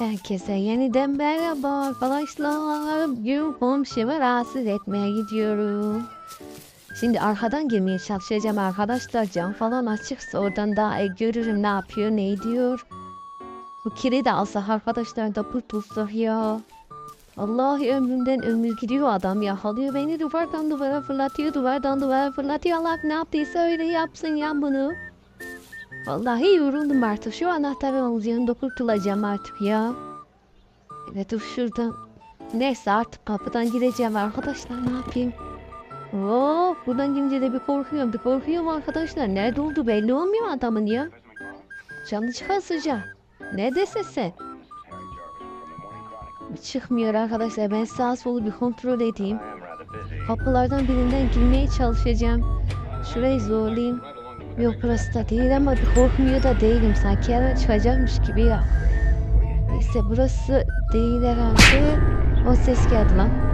Herkese yeniden merhaba arkadaşlar. Bugün komşumu rahatsız etmeye gidiyorum. Şimdi arkadan girmeye çalışacağım arkadaşlar. Cam falan açıksa oradan daha görürüm ne yapıyor ne ediyor. Bu kiri de alsak arkadaşlar da kurtulsak ya. Allah ömrümden ömür gidiyor adam yakalıyor beni duvardan duvara fırlatıyor duvardan duvara fırlatıyor Allah ne yaptıysa öyle yapsın ya bunu. Vallahi yoruldum artık şu anahtarı alacağım da kurtulacağım artık ya. Evet dur şuradan. Neyse artık kapıdan gireceğim arkadaşlar ne yapayım. Oo, buradan girince de bir korkuyorum bir korkuyorum arkadaşlar. Nerede oldu belli olmuyor adamın ya. Canı çıkan sıcak. Neredesin sen? Çıkmıyor arkadaşlar. Ben sağa solu bir kontrol edeyim. Kapılardan birinden girmeye çalışacağım. Şurayı zorlayayım. Yok burası da değil ama korkmuyor da değilim. Sanki her an çıkacakmış gibi ya. Neyse burası değil herhalde. O ses geldi lan.